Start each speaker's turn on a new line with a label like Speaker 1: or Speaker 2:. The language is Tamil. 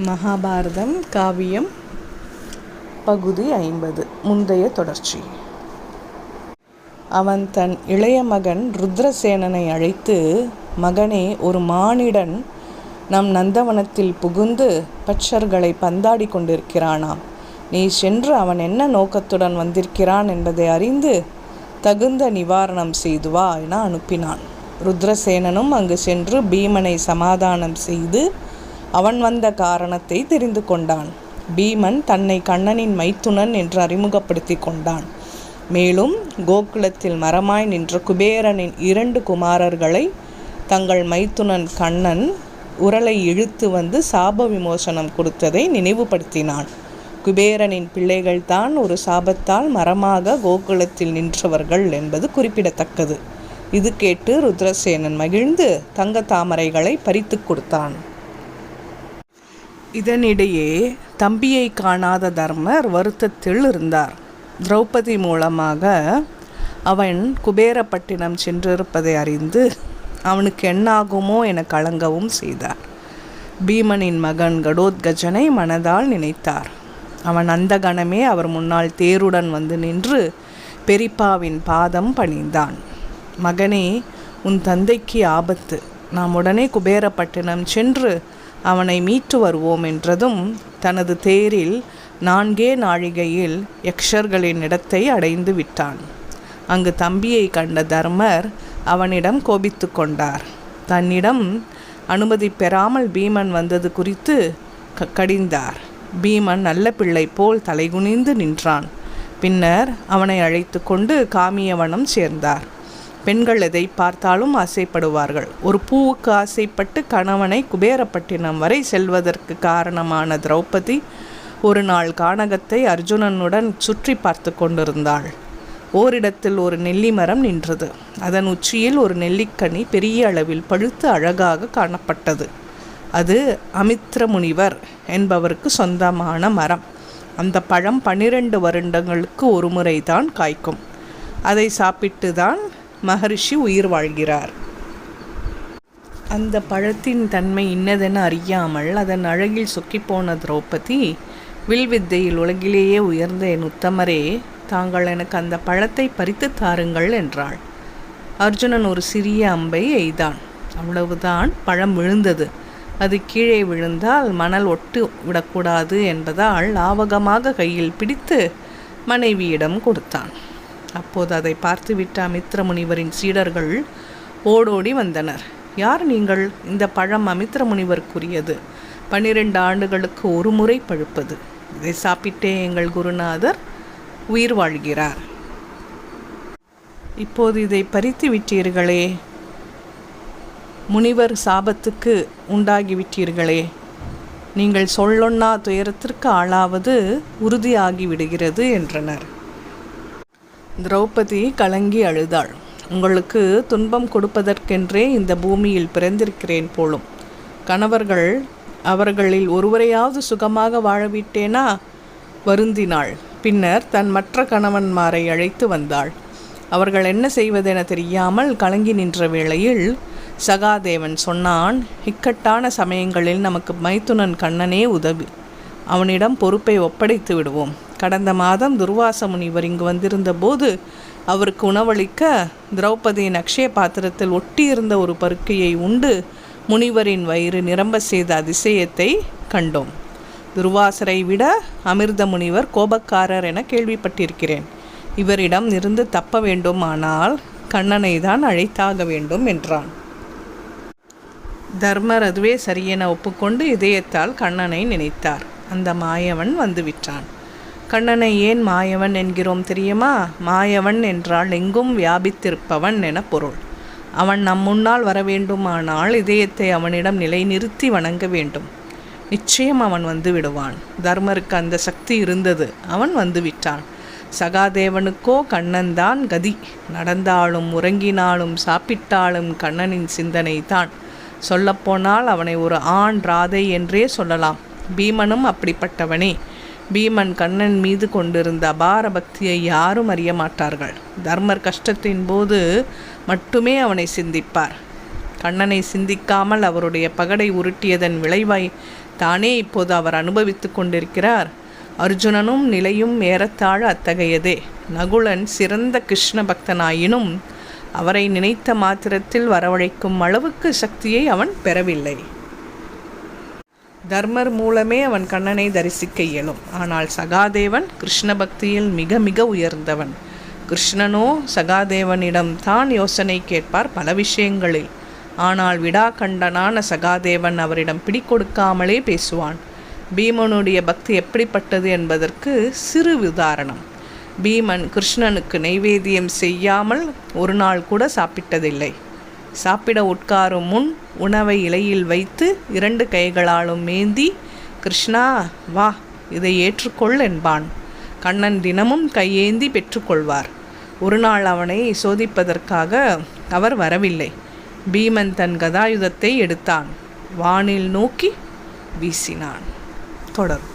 Speaker 1: மகாபாரதம் காவியம் பகுதி ஐம்பது முந்தைய தொடர்ச்சி. அவன் தன் இளைய மகன் ருத்ரசேனனை அழைத்து மகனே ஒரு மானிடன் நம் நந்தவனத்தில் புகுந்து பட்சர்களை பந்தாடி கொண்டிருக்கிறானாம். நீ சென்று அவன் என்ன நோக்கத்துடன் வந்திருக்கிறான் என்பதை அறிந்து தகுந்த நிவாரணம் செய்து வா என அனுப்பினான். ருத்ரசேனனும் அங்கு சென்று பீமனை சமாதானம் செய்து அவன் வந்த காரணத்தை தெரிந்து கொண்டான். பீமன் தன்னை கண்ணனின் மைத்துனன் என்று அறிமுகப்படுத்தி கொண்டான். மேலும் கோகுலத்தில் மரமாய் நின்ற குபேரனின் இரண்டு குமாரர்களை தங்கள் மைத்துனன் கண்ணன் உரலை இழுத்து வந்து சாப விமோசனம் கொடுத்ததை நினைவுபடுத்தினான். குபேரனின் பிள்ளைகள்தான் ஒரு சாபத்தால் மரமாக கோகுலத்தில் நின்றவர்கள் என்பது குறிப்பிடத்தக்கது. இது கேட்டு ருத்ரசேனன் மகிழ்ந்து தங்க தாமரைகளை பறித்து கொடுத்தான். இதனிடையே தம்பியை காணாத தர்மர் வருத்தத்தில் இருந்தார். திரௌபதி மூலமாக அவன் குபேரப்பட்டினம் சென்றிருப்பதை அறிந்து அவனுக்கு என்னாகுமோ என கலங்கவும் செய்தார். பீமனின் மகன் கடோத்கஜனை மனதால் நினைத்தார். அவன் அந்த கணமே அவர் முன்னால் தேருடன் வந்து நின்று பெரிப்பாவின் பாதம் பணிந்தான். மகனே உன் தந்தைக்கு ஆபத்து. நாம் உடனே குபேரப்பட்டினம் சென்று அவனை மீட்டு வருவோம் என்றதும் தனது தேரில் நான்கே நாழிகையில் யக்ஷர்களின் இடத்தை அடைந்து விட்டான். அங்கு தம்பியை கண்ட தர்மர் அவனிடம் கோபித்து கொண்டார். தன்னிடம் அனுமதி பெறாமல் பீமன் வந்தது குறித்து க கடிந்தார். பீமன் நல்ல பிள்ளை போல் தலைகுனிந்து நின்றான். பின்னர் அவனை அழைத்து கொண்டு காமியவனம் சேர்ந்தார். பெண்கள் எதை பார்த்தாலும் ஆசைப்படுவார்கள். ஒரு பூவுக்கு ஆசைப்பட்டு கணவனை குபேரப்பட்டினம் வரை செல்வதற்கு காரணமான திரௌபதி ஒரு நாள் கானகத்தை அர்ஜுனனுடன் சுற்றி பார்த்து கொண்டிருந்தாள். ஓரிடத்தில் ஒரு நெல்லி மரம் நின்றது. அதன் உச்சியில் ஒரு நெல்லிக்கனி பெரிய அளவில் பழுத்து அழகாக காணப்பட்டது. அது அமித்ர முனிவர் என்பவருக்கு சொந்தமான மரம். அந்த பழம் பனிரெண்டு வருடங்களுக்கு ஒரு முறை தான் காய்க்கும். அதை சாப்பிட்டு தான் மகரிஷி உயிர் வாழ்கிறார். அந்த பழத்தின் தன்மை இன்னதென அறியாமல் அதன் அழகில் சொக்கிப்போன திரௌபதி வில்வித்தையில் உலகிலேயே உயர்ந்த என் உத்தமரே தாங்கள் எனக்கு அந்த பழத்தை பறித்து தாருங்கள் என்றாள். அர்ஜுனன் ஒரு சிறிய அம்பை எய்தான். அவ்வளவுதான் பழம் விழுந்தது. அது கீழே விழுந்தால் மணல் ஒட்டு விடக்கூடாது என்பதால் லாவகமாக கையில் பிடித்து மனைவியிடம் கொடுத்தான். அப்போது அதை பார்த்துவிட்ட அமித்ர முனிவரின் சீடர்கள் ஓடோடி வந்தனர். யார் நீங்கள்? இந்த பழம் அமித்ர முனிவருக்குரியது பன்னிரண்டு ஆண்டுகளுக்கு ஒரு முறை பழுப்பது. இதை சாப்பிட்டே எங்கள் குருநாதர் உயிர் வாழ்கிறார். இப்போது இதை பறித்து விட்டீர்களே. முனிவர் சாபத்துக்கு உண்டாகிவிட்டீர்களே. நீங்கள் சொல்லொன்னா துயரத்திற்கு ஆளாவது உறுதியாகி விடுகிறது என்றனர். திரௌபதி கலங்கி அழுதாள். உங்களுக்கு துன்பம் கொடுப்பதற்கென்றே இந்த பூமியில் பிறந்திருக்கிறேன் போலும். கணவர்கள் அவர்களில் ஒருவரையாவது சுகமாக வாழவிட்டேனா? வருந்தினாள். பின்னர் தன் மற்ற கணவன்மாரை அழைத்து வந்தாள். அவர்கள் என்ன செய்வதென தெரியாமல் கலங்கி நின்ற வேளையில் சகாதேவன் சொன்னான் இக்கட்டான சமயங்களில் நமக்கு மைத்துனன் கண்ணனே உதவி. அவனிடம் பொறுப்பை ஒப்படைத்து விடுவோம். கடந்த மாதம் துர்வாச முனிவர் இங்கு வந்திருந்த போது அவருக்கு உணவளிக்க திரௌபதியின் அக்ஷய பாத்திரத்தில் ஒட்டியிருந்த ஒரு பருக்கையை உண்டு முனிவரின் வயிறு நிரம்ப செய்த அதிசயத்தை கண்டோம். துர்வாசரை விட அமிர்த முனிவர் கோபக்காரர் என கேள்விப்பட்டிருக்கிறேன். இவரிடம் இருந்து தப்ப வேண்டுமானால் கண்ணனை தான் அழைத்தாக வேண்டும் என்றான். தர்மர் அதுவே சரியென ஒப்புக்கொண்டு இதயத்தால் கண்ணனை நினைத்தார். அந்த மாயவன் வந்துவிட்டான். கண்ணனை ஏன் மாயவன் என்கிறோம் தெரியுமா? மாயவன் என்றால் எங்கும் வியாபித்திருப்பவன் என பொருள். அவன் நம் முன்னால் வர வேண்டுமானால் இதயத்தை அவனிடம் நிலைநிறுத்தி வணங்க வேண்டும். நிச்சயம் அவன் வந்து விடுவான். தர்மருக்கு அந்த சக்தி இருந்தது. அவன் வந்து விட்டான். சகாதேவனுக்கோ கண்ணன்தான் கதி. நடந்தாலும் உறங்கினாலும் சாப்பிட்டாலும் கண்ணனின் சிந்தனை தான். சொல்லப்போனால் அவனை ஒரு ஆண் ராதை என்றே சொல்லலாம். பீமனும் அப்படிப்பட்டவனே. பீமன் கண்ணன் மீது கொண்டிருந்த அபார பக்தியை யாரும் அறிய மாட்டார்கள். தர்மர் கஷ்டத்தின் போது மட்டுமே அவனை சிந்திப்பார். கண்ணனை சிந்திக்காமல் அவருடைய பகடை உருட்டியதன் விளைவாய் தானே இப்போது அவர் அனுபவித்து கொண்டிருக்கிறார். அர்ஜுனனும் நிலையும் ஏறத்தாழ அத்தகையதே. நகுலன் சிறந்த கிருஷ்ண பக்தனாயினும் அவரை நினைத்த மாத்திரத்தில் வரவழைக்கும் அளவுக்கு சக்தியை அவன் பெறவில்லை. தர்மர் மூலமே அவன் கண்ணனை தரிசிக்க இயலும். ஆனால் சகாதேவன் கிருஷ்ண பக்தியில் மிக மிக உயர்ந்தவன். கிருஷ்ணனோ சகாதேவனிடம் தான் யோசனை கேட்பார் பல விஷயங்களில். ஆனால் விடாக்கண்டனான சகாதேவன் அவரிடம் பிடிக்கொடுக்காமலே பேசுவான். பீமனுடைய பக்தி எப்படிப்பட்டது என்பதற்கு சிறு உதாரணம். பீமன் கிருஷ்ணனுக்கு நைவேத்தியம் செய்யாமல் ஒரு நாள் கூட சாப்பிட்டதில்லை. சாப்பிட உட்காரும் முன் உணவை இலையில் வைத்து இரண்டு கைகளாலும் மேந்தி கிருஷ்ணா வா இதை ஏற்றுக்கொள் என்பான். கண்ணன் தினமும் கையேந்தி பெற்றுக்கொள்வார். ஒரு நாள் அவனை சோதிப்பதற்காக அவர் வரவில்லை. பீமன் தன் கதாயுதத்தை எடுத்தான். வானில் நோக்கி வீசினான். தொடரும்